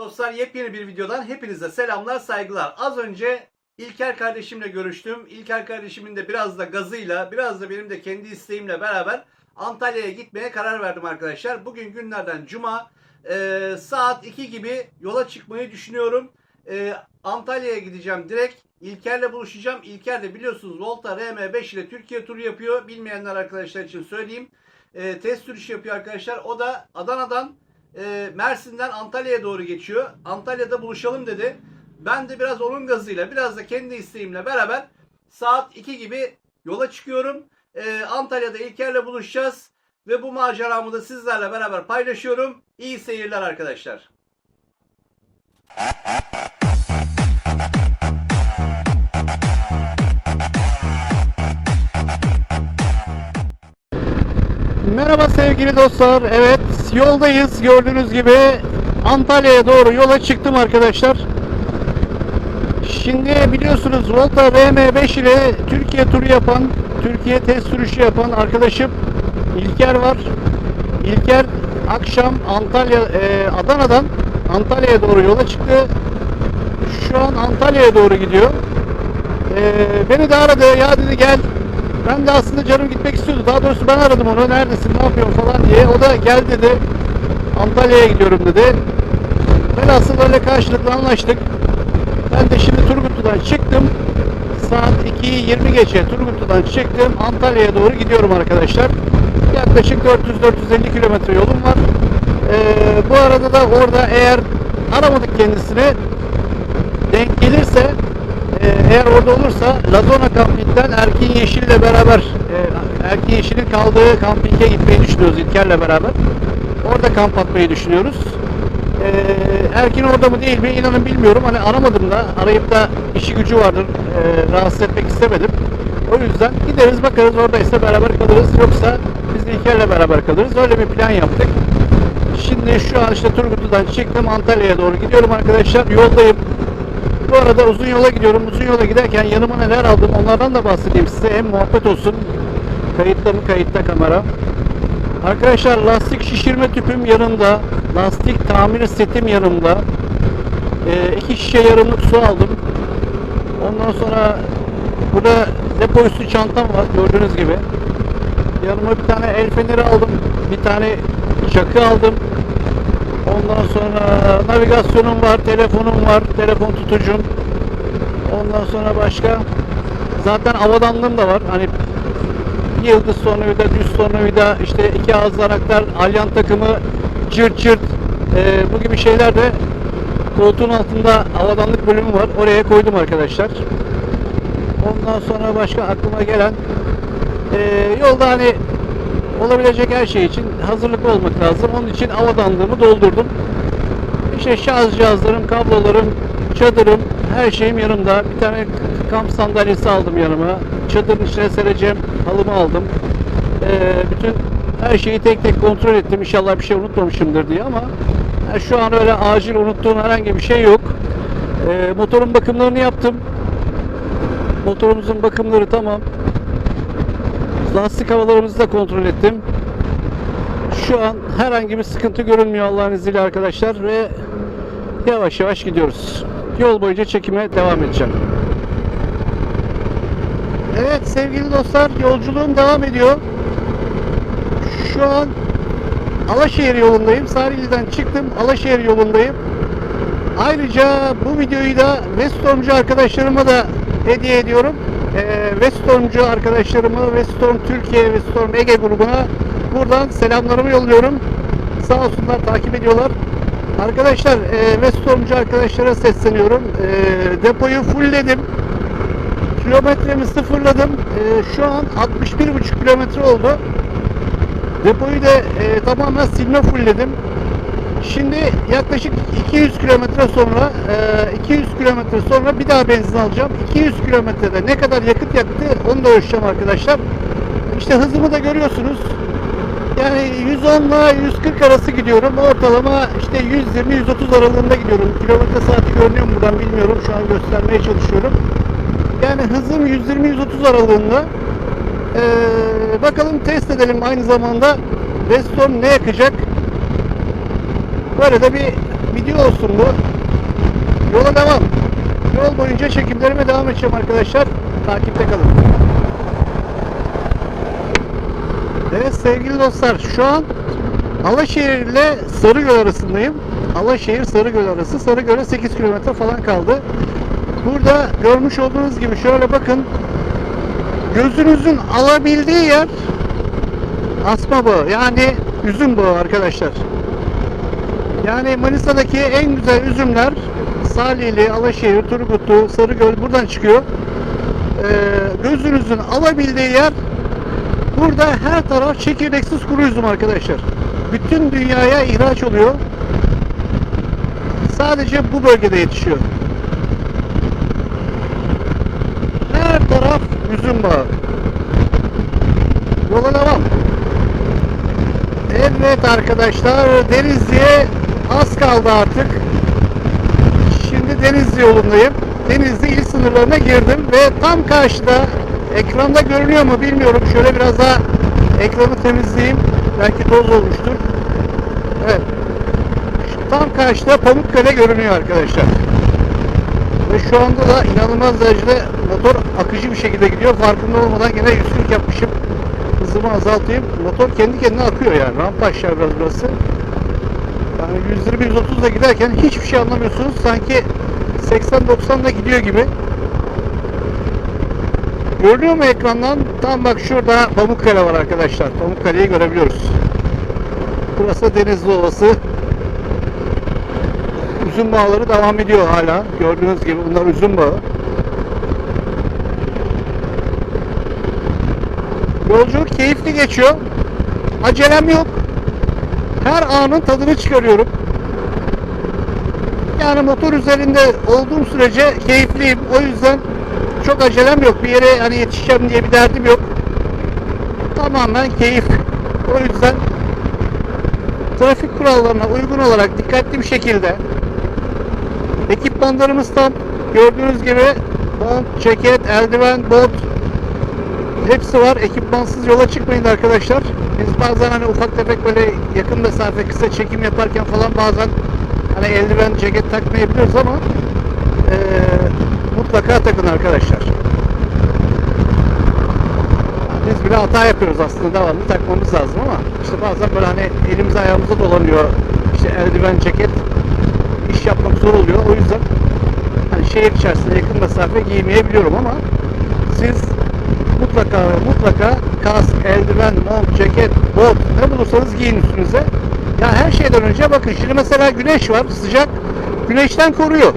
Dostlar yepyeni bir videodan hepinize selamlar saygılar. Az önce İlker kardeşimle görüştüm. İlker kardeşimin de biraz da gazıyla biraz da benim de kendi isteğimle beraber Antalya'ya gitmeye karar verdim arkadaşlar. Bugün günlerden cuma Ee, saat 2 gibi yola çıkmayı düşünüyorum. Ee, Antalya'ya gideceğim direkt. İlker'le buluşacağım. İlker de biliyorsunuz Volta RM5 ile Türkiye turu yapıyor. Bilmeyenler arkadaşlar için söyleyeyim. Ee, test sürüşü yapıyor arkadaşlar. O da Adana'dan e, Mersin'den Antalya'ya doğru geçiyor. Antalya'da buluşalım dedi. Ben de biraz onun gazıyla biraz da kendi isteğimle beraber saat 2 gibi yola çıkıyorum. Ee, Antalya'da İlker'le buluşacağız. Ve bu maceramı da sizlerle beraber paylaşıyorum. İyi seyirler arkadaşlar. Merhaba sevgili dostlar. Evet yoldayız. Gördüğünüz gibi Antalya'ya doğru yola çıktım arkadaşlar. Şimdi biliyorsunuz Volta RM5 ile Türkiye turu yapan, Türkiye test sürüşü yapan arkadaşım İlker var. İlker akşam Antalya, e, Adana'dan Antalya'ya doğru yola çıktı. Şu an Antalya'ya doğru gidiyor. E, beni de aradı. Ya dedi gel. Ben de aslında canım gitmek istiyordu. Daha doğrusu ben aradım onu. Neredesin, ne yapıyorsun falan diye. O da gel dedi. Antalya'ya gidiyorum dedi. Velhasıl öyle karşılıklı anlaştık. Ben de şimdi Turgutlu'dan çıktım. Saat 2'yi 20 geçe Turgutlu'dan çıktım. Antalya'ya doğru gidiyorum arkadaşlar. Yaklaşık 400-450 kilometre yolum var. Ee, bu arada da orada eğer aramadık kendisini denk gelirse eğer orada olursa Lazona Camping'den Erkin Yeşil'le beraber e, Erkin Yeşil'in kaldığı kampinge gitmeyi düşünüyoruz İlker'le beraber. Orada kamp atmayı düşünüyoruz. Ee, Erkin orada mı değil mi inanın bilmiyorum. Hani aramadım da arayıp da işi gücü vardır. Ee, rahatsız etmek istemedim. O yüzden gideriz bakarız oradaysa beraber kalırız. Yoksa biz de İlker'le beraber kalırız. Öyle bir plan yaptık. Şimdi şu an işte Turgutlu'dan çıktım Antalya'ya doğru gidiyorum arkadaşlar. Yoldayım. Bu arada uzun yola gidiyorum. Uzun yola giderken yanıma neler aldım onlardan da bahsedeyim size. Hem muhabbet olsun. Kayıtta mı kayıtta kamera. Arkadaşlar lastik şişirme tüpüm yanımda. Lastik tamir setim yanımda. Ee, iki şişe yarımlık su aldım. Ondan sonra burada depo üstü çantam var gördüğünüz gibi. Yanıma bir tane el feneri aldım. Bir tane çakı aldım. Ondan sonra navigasyonum var, telefonum var, telefon tutucum. Ondan sonra başka zaten avadanlığım da var. Hani yıldız sonrayla düz sonrayla işte iki ağızlı anahtar, alyan takımı, cırt cırt e, bu gibi şeyler de koltuğun altında havadanlık bölümü var. Oraya koydum arkadaşlar. Ondan sonra başka aklıma gelen e, yolda hani olabilecek her şey için hazırlıklı olmak lazım. Onun için havadanlığımı doldurdum. İşte şarj cihazlarım, kablolarım, çadırım, her şeyim yanımda. Bir tane kamp sandalyesi aldım yanıma. Çadırın içine sereceğim halımı aldım. Ee, bütün her şeyi tek tek kontrol ettim. İnşallah bir şey unutmamışımdır diye ama yani şu an öyle acil unuttuğum herhangi bir şey yok. Ee, motorun bakımlarını yaptım. Motorumuzun bakımları tamam. Lastik havalarımızı da kontrol ettim. Şu an herhangi bir sıkıntı görünmüyor Allah'ın izniyle arkadaşlar ve yavaş yavaş gidiyoruz. Yol boyunca çekime devam edeceğim. Evet sevgili dostlar yolculuğum devam ediyor. Şu an Alaşehir yolundayım. Sarıyeli'den çıktım. Alaşehir yolundayım. Ayrıca bu videoyu da Westormcu arkadaşlarıma da hediye ediyorum. Ee, Westormcu arkadaşlarımı Westorm Türkiye, Westorm Ege grubuna buradan selamlarımı yolluyorum. Sağ olsunlar takip ediyorlar. Arkadaşlar e, Westormcu arkadaşlara sesleniyorum. E, depoyu fullledim. Kilometremi sıfırladım. E, şu an 61,5 kilometre oldu. Depoyu da e, tamamen silme fullledim. Şimdi yaklaşık 200 kilometre sonra e, 200 kilometre sonra bir daha benzin alacağım. 200 kilometrede ne kadar yakıt yaktı onu da ölçeceğim arkadaşlar. İşte hızımı da görüyorsunuz. Yani 110 ile 140 arası gidiyorum. Ortalama işte 120-130 aralığında gidiyorum. Kilometre saati görünüyor mu buradan bilmiyorum. Şu an göstermeye çalışıyorum. Yani hızım 120-130 aralığında. Ee, bakalım test edelim aynı zamanda Weston ne yakacak. Böyle de bir video olsun bu. Yola devam. Yol boyunca çekimlerime devam edeceğim arkadaşlar. Takipte kalın. Evet sevgili dostlar şu an Alaşehir ile Sarıgöl arasındayım. Alaşehir Sarıgöl arası. Sarıgöl'e 8 kilometre falan kaldı. Burada görmüş olduğunuz gibi şöyle bakın. Gözünüzün alabildiği yer asma bağı yani üzüm bağı arkadaşlar. Yani Manisa'daki en güzel üzümler Salihli, Alaşehir, Turgutlu, Sarıgöl buradan çıkıyor. Ee, gözünüzün alabildiği yer burada her taraf çekirdeksiz kuru üzüm arkadaşlar. Bütün dünyaya ihraç oluyor. Sadece bu bölgede yetişiyor. Her taraf üzüm bağı. Yola devam. Evet arkadaşlar Denizli'ye az kaldı artık. Şimdi Denizli yolundayım. Denizli il sınırlarına girdim ve tam karşıda ekranda görünüyor mu bilmiyorum. Şöyle biraz daha ekranı temizleyeyim. Belki toz olmuştur. Evet. Tam karşıda Pamukkale görünüyor arkadaşlar. Ve şu anda da inanılmaz derecede motor akıcı bir şekilde gidiyor. Farkında olmadan yine 140 yapmışım. Hızımı azaltayım. Motor kendi kendine akıyor yani. Rampa aşağı biraz burası. Yani 120-130 ile giderken hiçbir şey anlamıyorsunuz. Sanki 80-90 ile gidiyor gibi. Görünüyor mu ekrandan? Tam bak şurada Pamukkale var arkadaşlar. Pamukkale'yi görebiliyoruz. Burası Denizli Ovası. Üzüm bağları devam ediyor hala. Gördüğünüz gibi bunlar üzüm bağı. Yolculuk keyifli geçiyor. Acelem yok. Her anın tadını çıkarıyorum. Yani motor üzerinde olduğum sürece keyifliyim. O yüzden çok acelem yok. Bir yere hani yetişeceğim diye bir derdim yok. Tamamen keyif. O yüzden trafik kurallarına uygun olarak dikkatli bir şekilde ekipmanlarımız tam gördüğünüz gibi mont, ceket, eldiven, bot hepsi var. Ekipmansız yola çıkmayın arkadaşlar. Biz bazen hani ufak tefek böyle yakın mesafe kısa çekim yaparken falan bazen hani eldiven, ceket takmayabiliyoruz ama eee, mutlaka takın arkadaşlar. Biz bile hata yapıyoruz aslında devamlı takmamız lazım ama işte bazen böyle hani elimiz ayağımıza dolanıyor. İşte eldiven, ceket iş yapmak zor oluyor. O yüzden hani şehir içerisinde yakın mesafe giymeyebiliyorum ama siz mutlaka ve mutlaka kask, eldiven, mont, ceket, bot ne bulursanız giyin üstünüze. Ya her şeyden önce bakın şimdi mesela güneş var sıcak güneşten koruyor.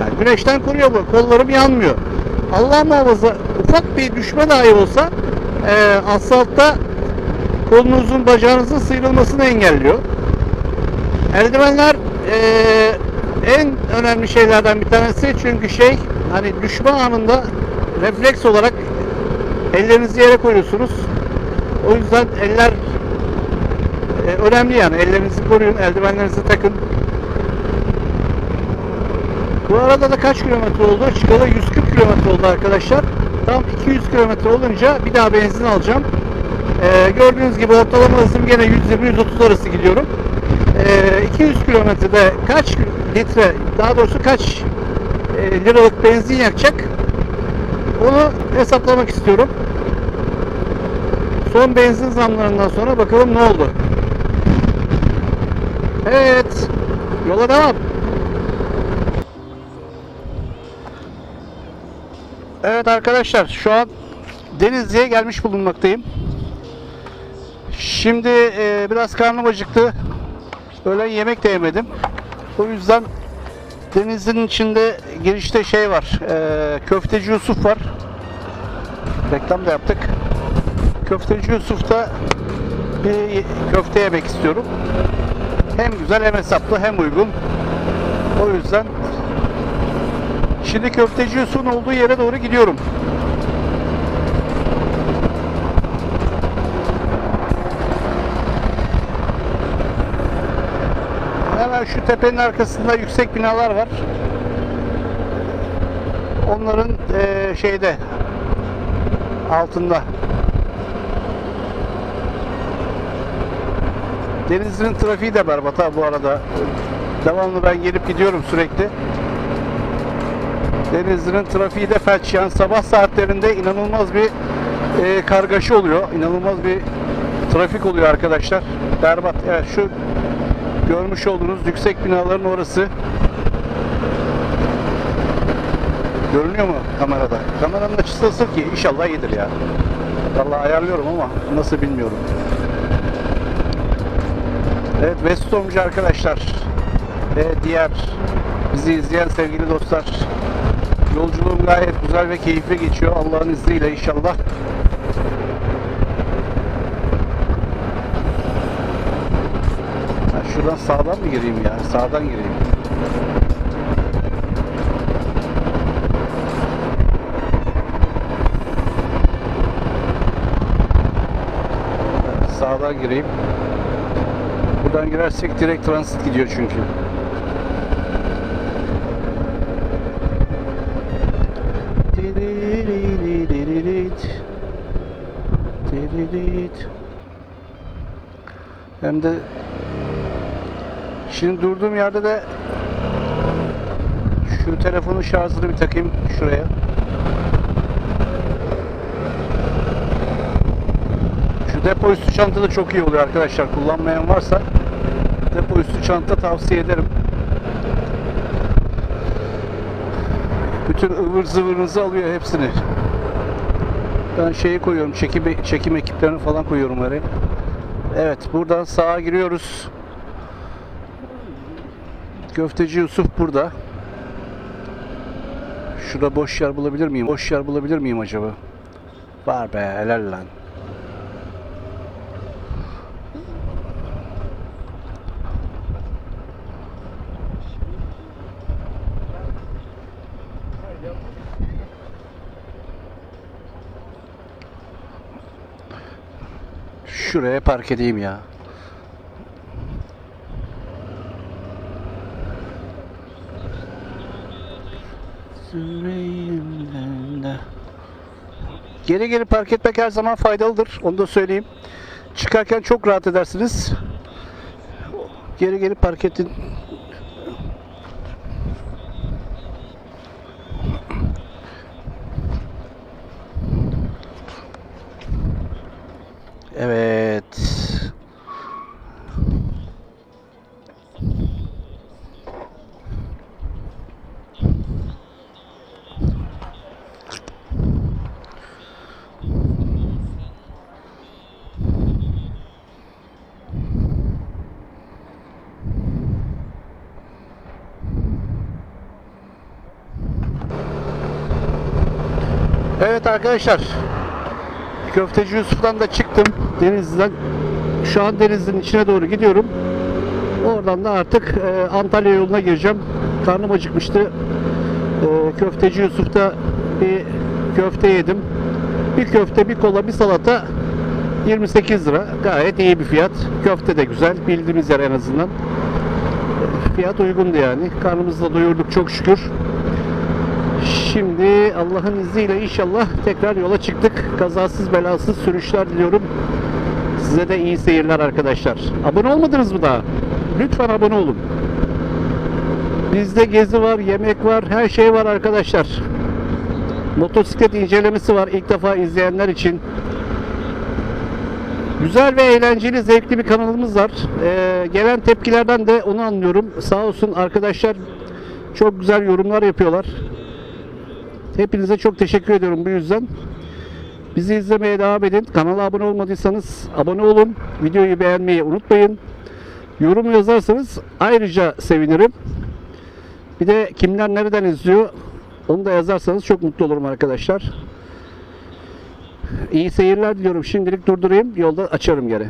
Yani güneşten koruyor bu. Kollarım yanmıyor. Allah muhafaza ufak bir düşme dahi olsa e, asfaltta kolunuzun bacağınızın sıyrılmasını engelliyor. Eldivenler e, en önemli şeylerden bir tanesi çünkü şey hani düşme anında refleks olarak ellerinizi yere koyuyorsunuz. O yüzden eller e, önemli yani. Ellerinizi koruyun, eldivenlerinizi takın. Bu arada da kaç kilometre oldu? Çıkalı 140 kilometre oldu arkadaşlar. Tam 200 kilometre olunca bir daha benzin alacağım. Ee, gördüğünüz gibi ortalama hızım gene 120-130 arası gidiyorum. Ee, 200 kilometrede kaç litre, daha doğrusu kaç e, liralık benzin yakacak? Onu hesaplamak istiyorum. Son benzin zamlarından sonra bakalım ne oldu. Evet. Yola devam. Evet arkadaşlar şu an Denizli'ye gelmiş bulunmaktayım. Şimdi e, biraz karnım acıktı. Öğlen yemek de yemedim. O yüzden denizin içinde girişte şey var. E, köfteci Yusuf var. Reklam da yaptık. Köfteci Yusuf'ta bir köfte yemek istiyorum. Hem güzel hem hesaplı hem uygun. O yüzden Şimdi köfteci Yusuf'un olduğu yere doğru gidiyorum. Hemen şu tepenin arkasında yüksek binalar var. Onların eee, şeyde altında. Denizli'nin trafiği de berbat ha bu arada. Devamlı ben gelip gidiyorum sürekli. Denizli'nin trafiği de felç. Yani sabah saatlerinde inanılmaz bir e, kargaşa oluyor. İnanılmaz bir trafik oluyor arkadaşlar. Berbat. Evet şu görmüş olduğunuz yüksek binaların orası. Görünüyor mu kamerada? Kameranın açısı nasıl ki? İnşallah iyidir ya. Vallahi ayarlıyorum ama nasıl bilmiyorum. Evet Vestomcu arkadaşlar ve diğer bizi izleyen sevgili dostlar yolculuğum gayet güzel ve keyifli geçiyor Allah'ın izniyle inşallah. Şuradan sağdan mı gireyim ya? Sağdan gireyim. Sağdan gireyim. Buradan girersek direkt transit gidiyor çünkü. Hem de şimdi durduğum yerde de şu telefonun şarjını bir takayım şuraya. Şu depo üstü çanta da çok iyi oluyor arkadaşlar. Kullanmayan varsa depo üstü çanta tavsiye ederim. Bütün ıvır zıvırınızı alıyor hepsini. Ben şeyi koyuyorum, çekim, çekim ekiplerini falan koyuyorum oraya. Evet, buradan sağa giriyoruz. Köfteci Yusuf burada. Şurada boş yer bulabilir miyim? Boş yer bulabilir miyim acaba? Var be, helal lan. Şuraya park edeyim ya. Geri geri park etmek her zaman faydalıdır. Onu da söyleyeyim. Çıkarken çok rahat edersiniz. Geri geri park edin. Evet. Evet arkadaşlar. Köfteci Yusuf'tan da çıktım Denizli'den. Şu an Denizli'nin içine doğru gidiyorum. Oradan da artık e, Antalya yoluna gireceğim. Karnım acıkmıştı. E, köfteci Yusuf'ta bir köfte yedim. Bir köfte, bir kola, bir salata 28 lira. Gayet iyi bir fiyat. Köfte de güzel. Bildiğimiz yer en azından. E, Fiyat uygundu yani. Karnımızı da doyurduk çok şükür. Şimdi Allah'ın izniyle inşallah tekrar yola çıktık. Kazasız belasız sürüşler diliyorum. Size de iyi seyirler arkadaşlar. Abone olmadınız mı daha? Lütfen abone olun. Bizde gezi var, yemek var, her şey var arkadaşlar. Motosiklet incelemesi var ilk defa izleyenler için. Güzel ve eğlenceli, zevkli bir kanalımız var. Ee, gelen tepkilerden de onu anlıyorum. Sağ olsun arkadaşlar çok güzel yorumlar yapıyorlar. Hepinize çok teşekkür ediyorum bu yüzden. Bizi izlemeye devam edin. Kanala abone olmadıysanız abone olun. Videoyu beğenmeyi unutmayın. Yorum yazarsanız ayrıca sevinirim. Bir de kimler nereden izliyor onu da yazarsanız çok mutlu olurum arkadaşlar. İyi seyirler diliyorum. Şimdilik durdurayım. Yolda açarım geri.